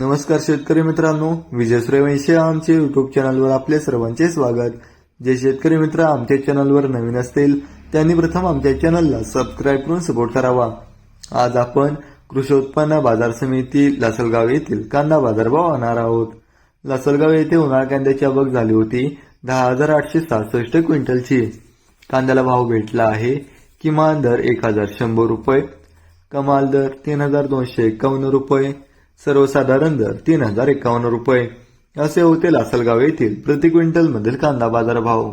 नमस्कार शेतकरी मित्रांनो विजय सूर्यवंशी आमचे युट्यूब चॅनलवर आपले सर्वांचे स्वागत. जे शेतकरी मित्र आमच्या चॅनलवर नवीन असतील त्यांनी प्रथम आमच्या चॅनलला सबस्क्राईब करून सपोर्ट करावा. आज आपण कृषी उत्पन्न बाजार समिती लासलगाव येथील कांदा बाजारभाव आणणार आहोत. लासलगाव येथे उन्हाळ कांद्याची आवक झाली होती दहा हजार आठशे सहासष्ट क्विंटलची. कांद्याला भाव भेटला आहे किमान दर एक हजार शंभर रुपये. कमाल दर तीन हजार दोनशे एकावन्न रुपये. सर्वसाधारण दर तीन हजार एकावन्न रुपये. असे होते लासलगाव येथील प्रति क्विंटल मधील कांदा बाजार भाव